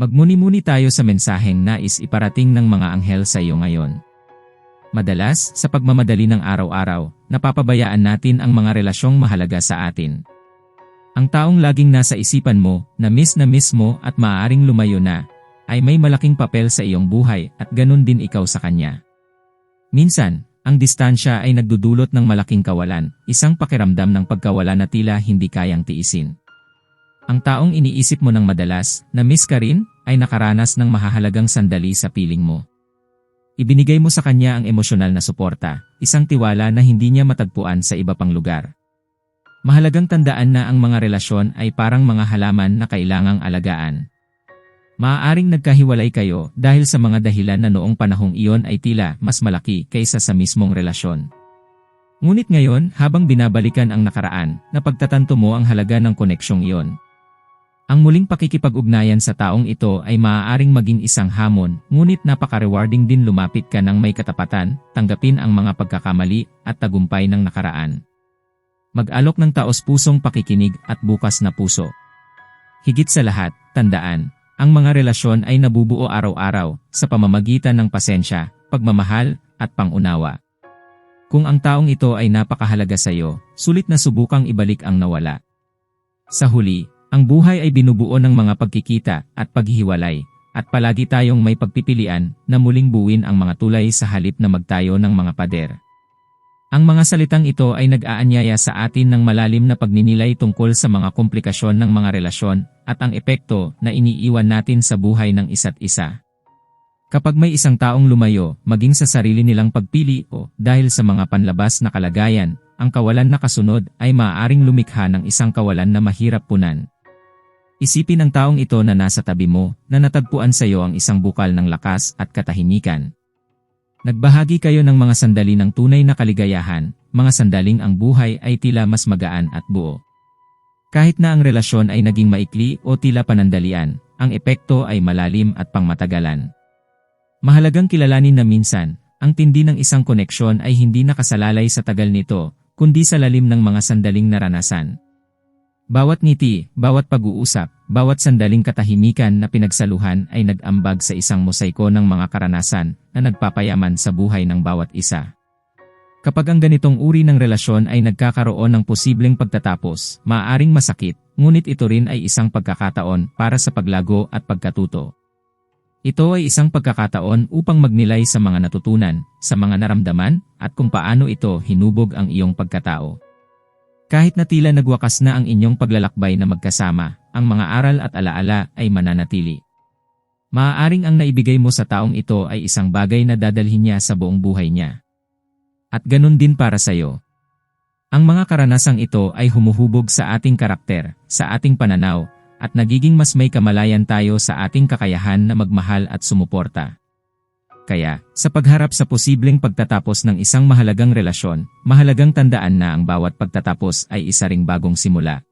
Magmuni-muni tayo sa mensaheng nais iparating ng mga anghel sa iyo ngayon. Madalas, sa pagmamadali ng araw-araw, napapabayaan natin ang mga relasyong mahalaga sa atin. Ang taong laging nasa isipan mo, na miss na miss mo at maaaring lumayo na, ay may malaking papel sa iyong buhay at ganun din ikaw sa kanya. Minsan, ang distansya ay nagdudulot ng malaking kawalan, isang pakiramdam ng pagkawala na tila hindi kayang tiisin. Ang taong iniisip mo ng madalas, na miss ka rin, ay nakaranas ng mahahalagang sandali sa piling mo. Ibinigay mo sa kanya ang emosyonal na suporta, isang tiwala na hindi niya matagpuan sa iba pang lugar. Mahalagang tandaan na ang mga relasyon ay parang mga halaman na kailangang alagaan. Maaaring nagkahiwalay kayo dahil sa mga dahilan na noong panahong iyon ay tila mas malaki kaysa sa mismong relasyon. Ngunit ngayon, habang binabalikan ang nakaraan, napagtatanto mo ang halaga ng koneksyong iyon. Ang muling pakikipag-ugnayan sa taong ito ay maaaring maging isang hamon, ngunit napaka-rewarding din lumapit ka ng may katapatan, tanggapin ang mga pagkakamali at tagumpay ng nakaraan. Mag-alok ng taos-pusong pakikinig at bukas na puso. Higit sa lahat, tandaan, ang mga relasyon ay nabubuo araw-araw sa pamamagitan ng pasensya, pagmamahal, at pangunawa. Kung ang taong ito ay napakahalaga sa iyo, sulit na subukang ibalik ang nawala. Sa huli, ang buhay ay binubuo ng mga pagkikita at paghihiwalay, at palagi tayong may pagpipilian na muling buwin ang mga tulay sa halip na magtayo ng mga pader. Ang mga salitang ito ay nag-aanyaya sa atin ng malalim na pagninilay tungkol sa mga komplikasyon ng mga relasyon at ang epekto na iniiwan natin sa buhay ng isa't isa. Kapag may isang taong lumayo, maging sa sarili nilang pagpili o dahil sa mga panlabas na kalagayan, ang kawalan na kasunod ay maaaring lumikha ng isang kawalan na mahirap punan. Isipin ang taong ito na nasa tabi mo, na natagpuan sa iyo ang isang bukal ng lakas at katahimikan. Nagbahagi kayo ng mga sandali ng tunay na kaligayahan, mga sandaling ang buhay ay tila mas magaan at buo. Kahit na ang relasyon ay naging maikli o tila panandalian, ang epekto ay malalim at pangmatagalan. Mahalagang kilalanin na minsan, ang tindi ng isang koneksyon ay hindi nakasalalay sa tagal nito, kundi sa lalim ng mga sandaling naranasan. Bawat ngiti, bawat pag-uusap, bawat sandaling katahimikan na pinagsaluhan ay nag-ambag sa isang mosaiko ng mga karanasan na nagpapayaman sa buhay ng bawat isa. Kapag ang ganitong uri ng relasyon ay nagkakaroon ng posibleng pagtatapos, maaaring masakit, ngunit ito rin ay isang pagkakataon para sa paglago at pagkatuto. Ito ay isang pagkakataon upang magnilay sa mga natutunan, sa mga naramdaman, at kung paano ito hinubog ang iyong pagkatao. Kahit na tila nagwakas na ang inyong paglalakbay na magkasama, ang mga aral at alaala ay mananatili. Maaaring ang naibigay mo sa taong ito ay isang bagay na dadalhin niya sa buong buhay niya. At ganun din para sa iyo. Ang mga karanasang ito ay humuhubog sa ating karakter, sa ating pananaw, at nagiging mas may kamalayan tayo sa ating kakayahan na magmahal at sumuporta. Kaya, sa pagharap sa posibleng pagtatapos ng isang mahalagang relasyon, mahalagang tandaan na ang bawat pagtatapos ay isa ring bagong simula.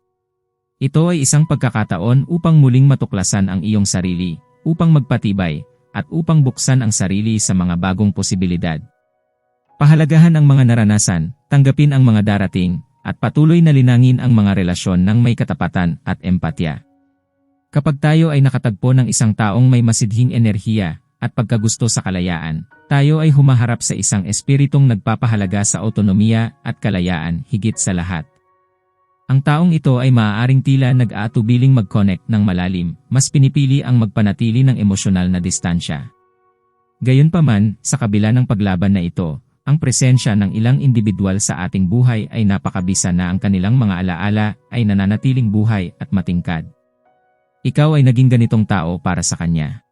Ito ay isang pagkakataon upang muling matuklasan ang iyong sarili, upang magpatibay, at upang buksan ang sarili sa mga bagong posibilidad. Pahalagahan ang mga naranasan, tanggapin ang mga darating, at patuloy na linangin ang mga relasyon ng may katapatan at empatya. Kapag tayo ay nakatagpo ng isang taong may masidhing enerhiya, at pagkagusto sa kalayaan, tayo ay humaharap sa isang espiritong nagpapahalaga sa autonomiya at kalayaan higit sa lahat. Ang taong ito ay maaaring tila nag-aatubiling mag-connect ng malalim, mas pinipili ang magpanatili ng emosyonal na distansya. Gayunpaman, sa kabila ng paglaban na ito, ang presensya ng ilang individual sa ating buhay ay napakabisa na ang kanilang mga alaala ay nananatiling buhay at matingkad. Ikaw ay naging ganitong tao para sa kanya.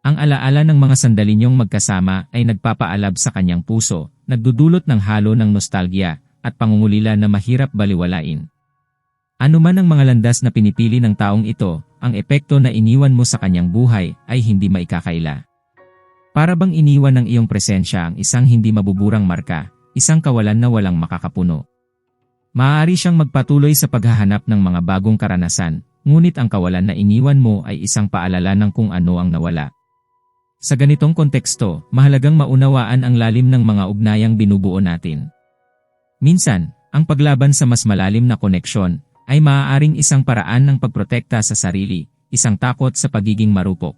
Ang alaala ng mga sandali niyong magkasama ay nagpapaalab sa kanyang puso, nagdudulot ng halo ng nostalgia at pangungulila na mahirap baliwalain. Ano man ang mga landas na pinipili ng taong ito, ang epekto na iniwan mo sa kanyang buhay ay hindi maikakaila. Para bang iniwan ng iyong presensya ang isang hindi mabuburang marka, isang kawalan na walang makakapuno. Maaari siyang magpatuloy sa paghahanap ng mga bagong karanasan, ngunit ang kawalan na iniwan mo ay isang paalala ng kung ano ang nawala. Sa ganitong konteksto, mahalagang maunawaan ang lalim ng mga ugnayang binubuo natin. Minsan, ang paglaban sa mas malalim na koneksyon ay maaaring isang paraan ng pagprotekta sa sarili, isang takot sa pagiging marupok.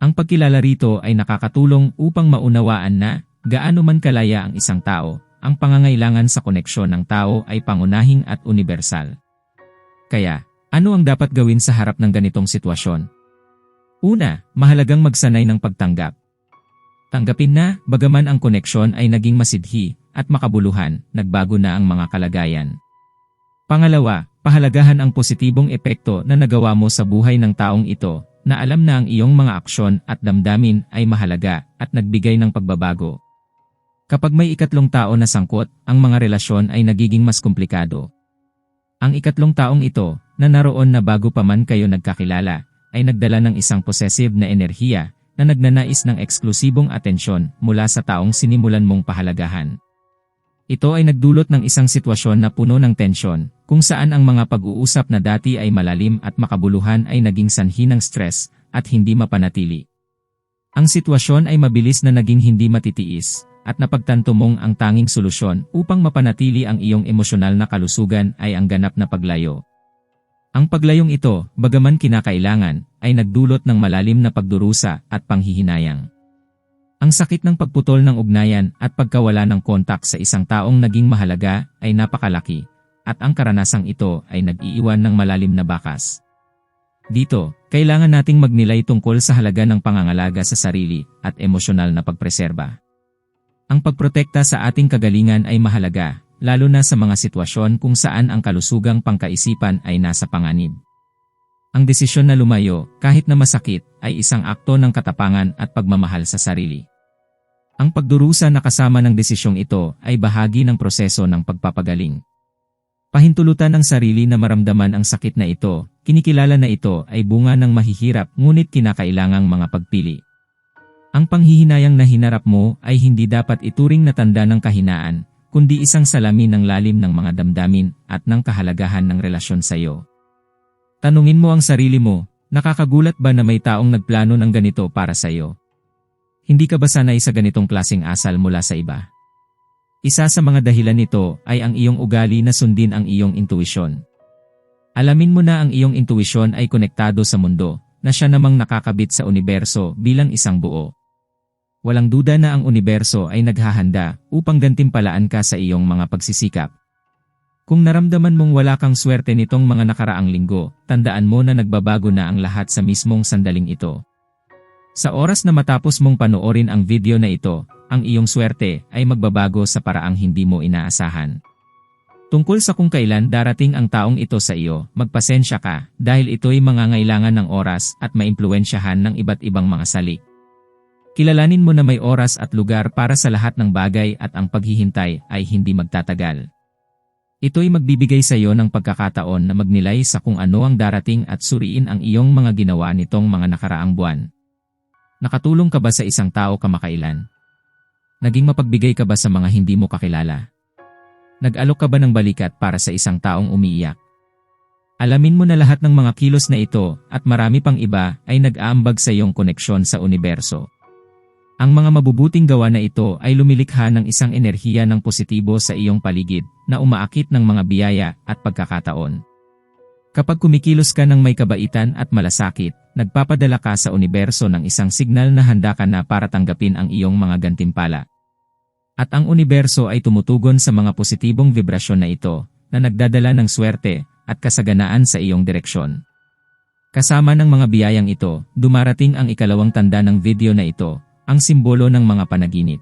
Ang pagkilala rito ay nakakatulong upang maunawaan na, gaano man kalaya ang isang tao, ang pangangailangan sa koneksyon ng tao ay pangunahing at universal. Kaya, ano ang dapat gawin sa harap ng ganitong sitwasyon? Una, mahalagang magsanay ng pagtanggap. Tanggapin na, bagaman ang koneksyon ay naging masidhi at makabuluhan, nagbago na ang mga kalagayan. Pangalawa, pahalagahan ang positibong epekto na nagawa mo sa buhay ng taong ito, na alam na ang iyong mga aksyon at damdamin ay mahalaga at nagbigay ng pagbabago. Kapag may ikatlong tao na sangkot, ang mga relasyon ay nagiging mas komplikado. Ang ikatlong taong ito, na naroon na bago pa man kayo nagkakilala, ay nagdala ng isang possessive na enerhiya na nagnanais ng eksklusibong atensyon mula sa taong sinimulan mong pahalagahan. Ito ay nagdulot ng isang sitwasyon na puno ng tensyon, kung saan ang mga pag-uusap na dati ay malalim at makabuluhan ay naging sanhi ng stress at hindi mapanatili. Ang sitwasyon ay mabilis na naging hindi matitiis, at napagtanto mong ang tanging solusyon upang mapanatili ang iyong emosyonal na kalusugan ay ang ganap na paglayo. Ang paglayong ito, bagaman kinakailangan, ay nagdulot ng malalim na pagdurusa at panghihinayang. Ang sakit ng pagputol ng ugnayan at pagkawala ng kontak sa isang taong naging mahalaga ay napakalaki, at ang karanasang ito ay nag-iiwan ng malalim na bakas. Dito, kailangan nating magnilay tungkol sa halaga ng pangangalaga sa sarili at emosyonal na pagpreserba. Ang pagprotekta sa ating kagalingan ay mahalaga, lalo na sa mga sitwasyon kung saan ang kalusugang pangkaisipan ay nasa panganib. Ang desisyon na lumayo, kahit na masakit, ay isang akto ng katapangan at pagmamahal sa sarili. Ang pagdurusa na kasama ng desisyong ito ay bahagi ng proseso ng pagpapagaling. Pahintulutan ang sarili na maramdaman ang sakit na ito, kinikilala na ito ay bunga ng mahihirap ngunit kinakailangang mga pagpili. Ang panghihinayang na hinarap mo ay hindi dapat ituring na tanda ng kahinaan, kundi isang salamin ng lalim ng mga damdamin at ng kahalagahan ng relasyon sa iyo. Tanungin mo ang sarili mo, nakakagulat ba na may taong nagplano ng ganito para sa iyo? Hindi ka ba sanay sa ganitong klaseng asal mula sa iba? Isa sa mga dahilan nito ay ang iyong ugali na sundin ang iyong intuisyon. Alamin mo na ang iyong intuisyon ay konektado sa mundo, na siya namang nakakabit sa universo bilang isang buo. Walang duda na ang universo ay naghahanda upang gantimpalaan ka sa iyong mga pagsisikap. Kung naramdaman mong wala kang swerte nitong mga nakaraang linggo, tandaan mo na nagbabago na ang lahat sa mismong sandaling ito. Sa oras na matapos mong panoorin ang video na ito, ang iyong swerte ay magbabago sa paraang hindi mo inaasahan. Tungkol sa kung kailan darating ang taong ito sa iyo, magpasensya ka dahil ito'y mangangailangan ng oras at maimpluensyahan ng iba't ibang mga salik. Kilalanin mo na may oras at lugar para sa lahat ng bagay at ang paghihintay ay hindi magtatagal. Ito'y magbibigay sa iyo ng pagkakataon na magnilay sa kung ano ang darating at suriin ang iyong mga ginawa nitong mga nakaraang buwan. Nakatulong ka ba sa isang tao kamakailan? Naging mapagbigay ka ba sa mga hindi mo kakilala? Nag-alok ka ba ng balikat para sa isang taong umiiyak? Alamin mo na lahat ng mga kilos na ito at marami pang iba ay nag-aambag sa iyong koneksyon sa universo. Ang mga mabubuting gawa na ito ay lumilikha ng isang enerhiya ng positibo sa iyong paligid na umaakit ng mga biyaya at pagkakataon. Kapag kumikilos ka ng may kabaitan at malasakit, nagpapadala ka sa universo ng isang signal na handa ka na para tanggapin ang iyong mga gantimpala. At ang universo ay tumutugon sa mga positibong vibrasyon na ito na nagdadala ng swerte at kasaganaan sa iyong direksyon. Kasama ng mga biyayang ito, dumarating ang ikalawang tanda ng video na ito ang simbolo ng mga panaginip.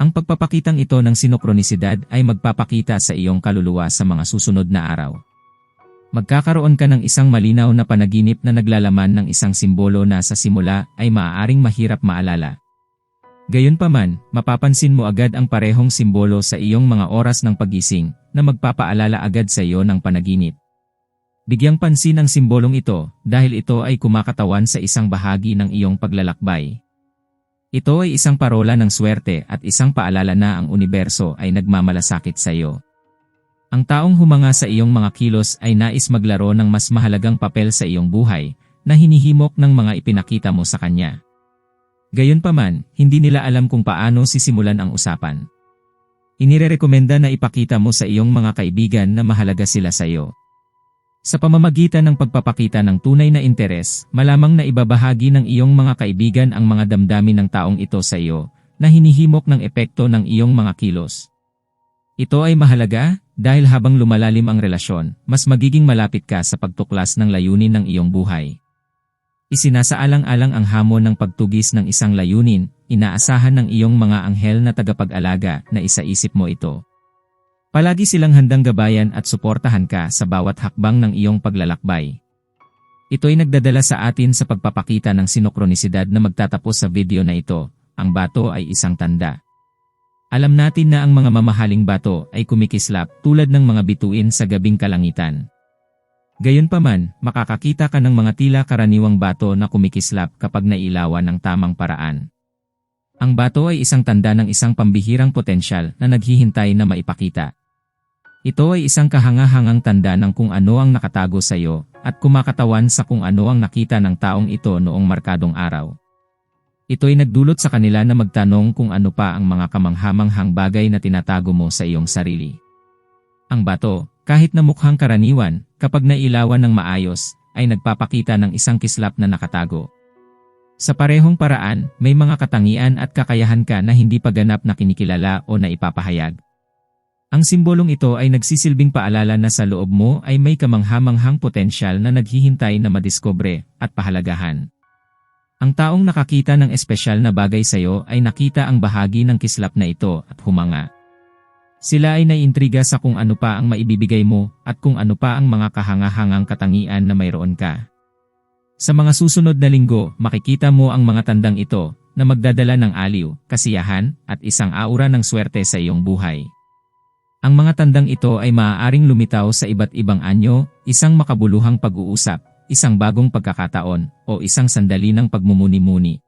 Ang pagpapakitang ito ng sinokronisidad ay magpapakita sa iyong kaluluwa sa mga susunod na araw. Magkakaroon ka ng isang malinaw na panaginip na naglalaman ng isang simbolo na sa simula ay maaaring mahirap maalala. Gayunpaman, mapapansin mo agad ang parehong simbolo sa iyong mga oras ng pagising na magpapaalala agad sa iyo ng panaginip. Bigyang pansin ang simbolong ito dahil ito ay kumakatawan sa isang bahagi ng iyong paglalakbay. Ito ay isang parola ng swerte at isang paalala na ang universo ay nagmamalasakit sa iyo. Ang taong humanga sa iyong mga kilos ay nais maglaro ng mas mahalagang papel sa iyong buhay na hinihimok ng mga ipinakita mo sa kanya. Gayunpaman, hindi nila alam kung paano sisimulan ang usapan. Inirerekomenda na ipakita mo sa iyong mga kaibigan na mahalaga sila sa iyo. Sa pamamagitan ng pagpapakita ng tunay na interes, malamang na ibabahagi ng iyong mga kaibigan ang mga damdamin ng taong ito sa iyo, na hinihimok ng epekto ng iyong mga kilos. Ito ay mahalaga, dahil habang lumalalim ang relasyon, mas magiging malapit ka sa pagtuklas ng layunin ng iyong buhay. Isinasaalang-alang ang hamon ng pagtugis ng isang layunin, inaasahan ng iyong mga anghel na tagapag-alaga na isaisip mo ito. Palagi silang handang gabayan at suportahan ka sa bawat hakbang ng iyong paglalakbay. Ito'y nagdadala sa atin sa pagpapakita ng sinokronisidad na magtatapos sa video na ito, ang bato ay isang tanda. Alam natin na ang mga mamahaling bato ay kumikislap tulad ng mga bituin sa gabing kalangitan. Gayunpaman, makakakita ka ng mga tila karaniwang bato na kumikislap kapag nailawan ng tamang paraan. Ang bato ay isang tanda ng isang pambihirang potensyal na naghihintay na maipakita. Ito ay isang kahangahangang tanda ng kung ano ang nakatago sa iyo at kumakatawan sa kung ano ang nakita ng taong ito noong markadong araw. Ito'y nagdulot sa kanila na magtanong kung ano pa ang mga kamanghamanghang bagay na tinatago mo sa iyong sarili. Ang bato, kahit na mukhang karaniwan, kapag nailawan ng maayos, ay nagpapakita ng isang kislap na nakatago. Sa parehong paraan, may mga katangian at kakayahan ka na hindi pa ganap na kinikilala o na ipapahayag. Ang simbolong ito ay nagsisilbing paalala na sa loob mo ay may kamanghamanghang potensyal na naghihintay na madiskobre at pahalagahan. Ang taong nakakita ng espesyal na bagay sa iyo ay nakita ang bahagi ng kislap na ito at humanga. Sila ay naiintriga sa kung ano pa ang maibibigay mo at kung ano pa ang mga kahangahangang katangian na mayroon ka. Sa mga susunod na linggo, makikita mo ang mga tandang ito na magdadala ng aliw, kasiyahan, at isang aura ng swerte sa iyong buhay. Ang mga tandang ito ay maaaring lumitaw sa iba't ibang anyo, isang makabuluhang pag-uusap, isang bagong pagkakataon, o isang sandali ng pagmumuni-muni.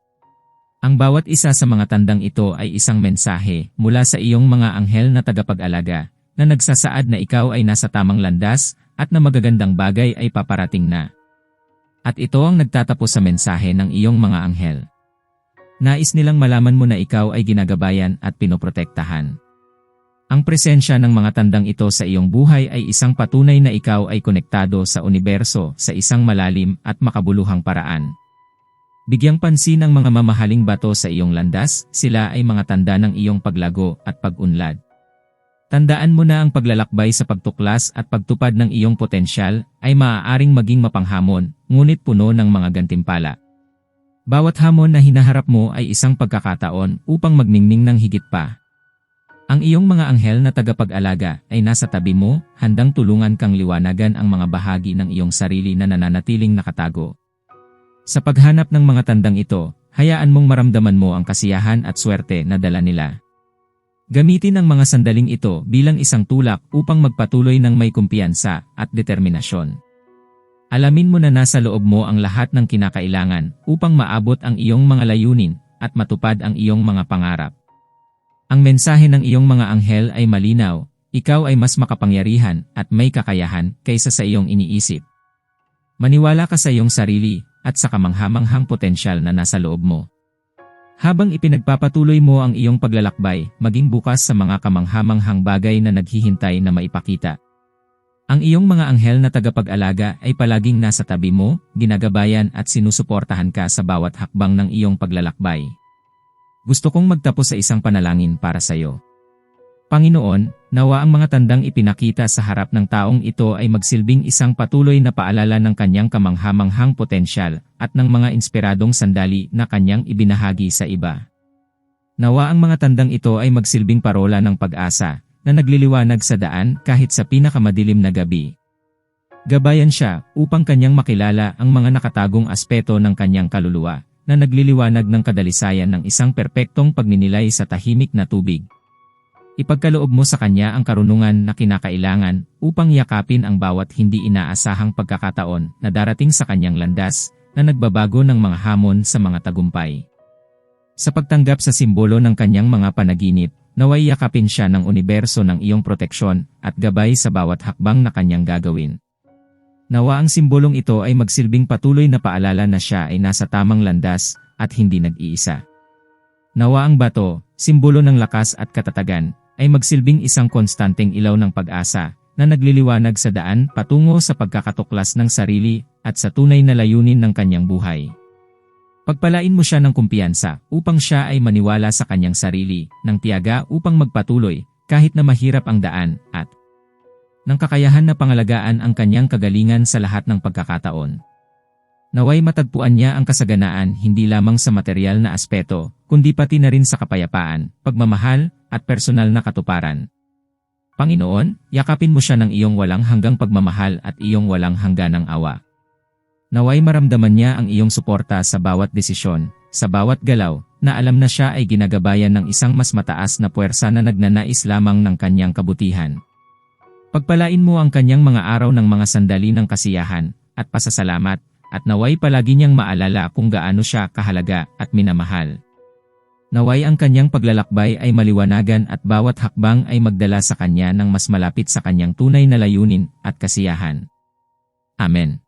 Ang bawat isa sa mga tandang ito ay isang mensahe mula sa iyong mga anghel na tagapag-alaga, na nagsasaad na ikaw ay nasa tamang landas, at na magagandang bagay ay paparating na. At ito ang nagtatapos sa mensahe ng iyong mga anghel. Nais nilang malaman mo na ikaw ay ginagabayan at pinoprotektahan. Ang presensya ng mga tandang ito sa iyong buhay ay isang patunay na ikaw ay konektado sa universo sa isang malalim at makabuluhang paraan. Bigyang pansin ang mga mamahaling bato sa iyong landas, sila ay mga tanda ng iyong paglago at pag-unlad. Tandaan mo na ang paglalakbay sa pagtuklas at pagtupad ng iyong potensyal ay maaaring maging mapanghamon, ngunit puno ng mga gantimpala. Bawat hamon na hinaharap mo ay isang pagkakataon upang magningning ng higit pa. Ang iyong mga anghel na tagapag-alaga ay nasa tabi mo, handang tulungan kang liwanagan ang mga bahagi ng iyong sarili na nananatiling nakatago. Sa paghanap ng mga tandang ito, hayaan mong maramdaman mo ang kasiyahan at swerte na dala nila. Gamitin ang mga sandaling ito bilang isang tulak upang magpatuloy ng may kumpiyansa at determinasyon. Alamin mo na nasa loob mo ang lahat ng kinakailangan upang maabot ang iyong mga layunin at matupad ang iyong mga pangarap. Ang mensahe ng iyong mga anghel ay malinaw, ikaw ay mas makapangyarihan at may kakayahan kaysa sa iyong iniisip. Maniwala ka sa iyong sarili at sa kamanghamanghang potensyal na nasa loob mo. Habang ipinagpapatuloy mo ang iyong paglalakbay, maging bukas sa mga kamanghamanghang bagay na naghihintay na maipakita. Ang iyong mga anghel na tagapag-alaga ay palaging nasa tabi mo, ginagabayan at sinusuportahan ka sa bawat hakbang ng iyong paglalakbay. Gusto kong magtapos sa isang panalangin para sa iyo. Panginoon, nawa ang mga tandang ipinakita sa harap ng taong ito ay magsilbing isang patuloy na paalala ng kanyang kamanghamanghang potensyal at ng mga inspiradong sandali na kanyang ibinahagi sa iba. Nawa ang mga tandang ito ay magsilbing parola ng pag-asa na nagliliwanag sa daan kahit sa pinakamadilim na gabi. Gabayan siya upang kanyang makilala ang mga nakatagong aspeto ng kanyang kaluluwa na nagliliwanag ng kadalisayan ng isang perpektong pagninilay sa tahimik na tubig. Ipagkaloob mo sa kanya ang karunungan na kinakailangan upang yakapin ang bawat hindi inaasahang pagkakataon na darating sa kanyang landas na nagbabago ng mga hamon sa mga tagumpay. Sa pagtanggap sa simbolo ng kanyang mga panaginip, naway yakapin siya ng universo ng iyong proteksyon at gabay sa bawat hakbang na kanyang gagawin. Nawa ang simbolong ito ay magsilbing patuloy na paalala na siya ay nasa tamang landas at hindi nag-iisa. Nawa ang bato, simbolo ng lakas at katatagan, ay magsilbing isang konstanteng ilaw ng pag-asa na nagliliwanag sa daan patungo sa pagkakatuklas ng sarili at sa tunay na layunin ng kanyang buhay. Pagpalain mo siya ng kumpiyansa upang siya ay maniwala sa kanyang sarili, ng tiyaga upang magpatuloy kahit na mahirap ang daan at ng kakayahan na pangalagaan ang kanyang kagalingan sa lahat ng pagkakataon. Naway matagpuan niya ang kasaganaan hindi lamang sa material na aspeto, kundi pati na rin sa kapayapaan, pagmamahal, at personal na katuparan. Panginoon, yakapin mo siya ng iyong walang hanggang pagmamahal at iyong walang hangganang awa. Naway maramdaman niya ang iyong suporta sa bawat desisyon, sa bawat galaw, na alam na siya ay ginagabayan ng isang mas mataas na puwersa na nagnanais lamang ng kanyang kabutihan. Pagpalain mo ang kanyang mga araw ng mga sandali ng kasiyahan at pasasalamat, at naway palagi niyang maalala kung gaano siya kahalaga at minamahal. Naway ang kanyang paglalakbay ay maliwanagan at bawat hakbang ay magdala sa kanya ng mas malapit sa kanyang tunay na layunin at kasiyahan. Amen.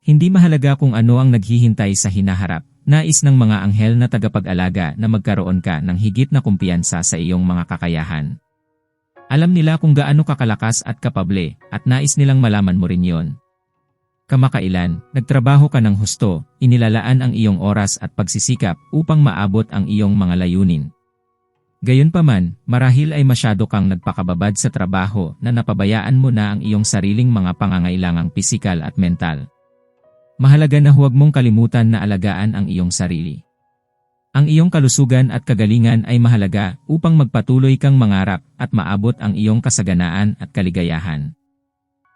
Hindi mahalaga kung ano ang naghihintay sa hinaharap, nais ng mga anghel na tagapag-alaga na magkaroon ka ng higit na kumpiyansa sa iyong mga kakayahan. Alam nila kung gaano kakalakas at kapable, at nais nilang malaman mo rin yon. Kamakailan, nagtrabaho ka ng husto, inilalaan ang iyong oras at pagsisikap upang maabot ang iyong mga layunin. Gayunpaman, marahil ay masyado kang nagpakababad sa trabaho na napabayaan mo na ang iyong sariling mga pangangailangang pisikal at mental. Mahalaga na huwag mong kalimutan na alagaan ang iyong sarili. Ang iyong kalusugan at kagalingan ay mahalaga upang magpatuloy kang mangarap at maabot ang iyong kasaganaan at kaligayahan.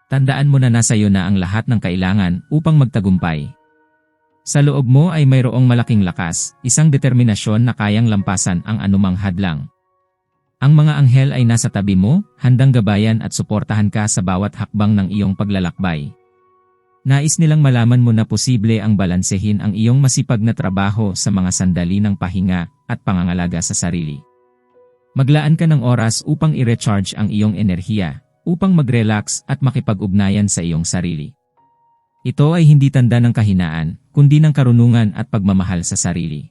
Tandaan mo na nasa iyo na ang lahat ng kailangan upang magtagumpay. Sa loob mo ay mayroong malaking lakas, isang determinasyon na kayang lampasan ang anumang hadlang. Ang mga anghel ay nasa tabi mo, handang gabayan at suportahan ka sa bawat hakbang ng iyong paglalakbay. Nais nilang malaman mo na posible ang balansehin ang iyong masipag na trabaho sa mga sandali ng pahinga at pangangalaga sa sarili. Maglaan ka ng oras upang i-recharge ang iyong enerhiya, upang mag-relax at makipag-ugnayan sa iyong sarili. Ito ay hindi tanda ng kahinaan, kundi ng karunungan at pagmamahal sa sarili.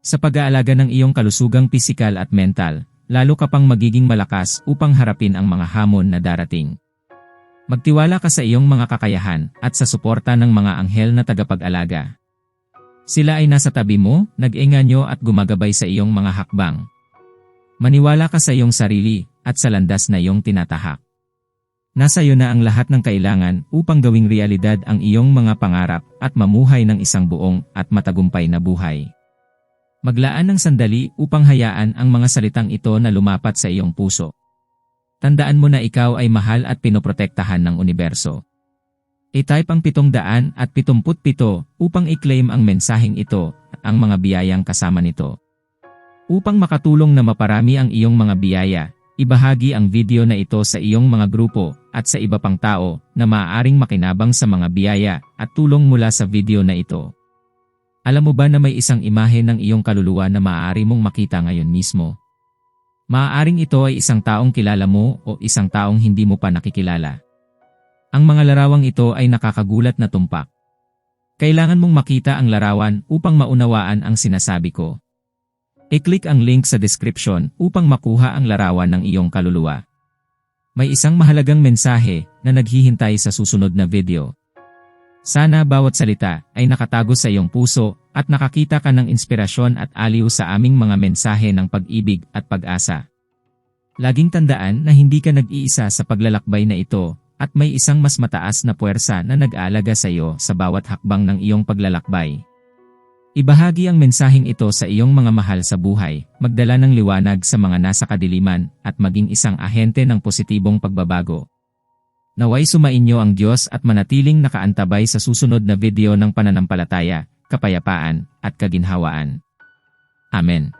Sa pag-aalaga ng iyong kalusugang pisikal at mental, lalo ka pang magiging malakas upang harapin ang mga hamon na darating. Magtiwala ka sa iyong mga kakayahan at sa suporta ng mga anghel na tagapag-alaga. Sila ay nasa tabi mo, nag-enganyo at gumagabay sa iyong mga hakbang. Maniwala ka sa iyong sarili at sa landas na iyong tinatahak. Nasa iyo na ang lahat ng kailangan upang gawing realidad ang iyong mga pangarap at mamuhay ng isang buong at matagumpay na buhay. Maglaan ng sandali upang hayaan ang mga salitang ito na lumapat sa iyong puso. Tandaan mo na ikaw ay mahal at pinoprotektahan ng universo. I-type ang 777 upang i-claim ang mensaheng ito at ang mga biyayang kasama nito. Upang makatulong na maparami ang iyong mga biyaya, ibahagi ang video na ito sa iyong mga grupo at sa iba pang tao na maaaring makinabang sa mga biyaya at tulong mula sa video na ito. Alam mo ba na may isang imahe ng iyong kaluluwa na maaari mong makita ngayon mismo? Maaaring ito ay isang taong kilala mo o isang taong hindi mo pa nakikilala. Ang mga larawang ito ay nakakagulat na tumpak. Kailangan mong makita ang larawan upang maunawaan ang sinasabi ko. I-click ang link sa description upang makuha ang larawan ng iyong kaluluwa. May isang mahalagang mensahe na naghihintay sa susunod na video. Sana bawat salita ay nakatago sa iyong puso at nakakita ka ng inspirasyon at aliw sa aming mga mensahe ng pag-ibig at pag-asa. Laging tandaan na hindi ka nag-iisa sa paglalakbay na ito at may isang mas mataas na puwersa na nag-aalaga sa iyo sa bawat hakbang ng iyong paglalakbay. Ibahagi ang mensaheng ito sa iyong mga mahal sa buhay, magdala ng liwanag sa mga nasa kadiliman, at maging isang ahente ng positibong pagbabago. Naway sumainyo ang Diyos at manatiling nakaantabay sa susunod na video ng pananampalataya kapayapaan, at kaginhawaan. Amen.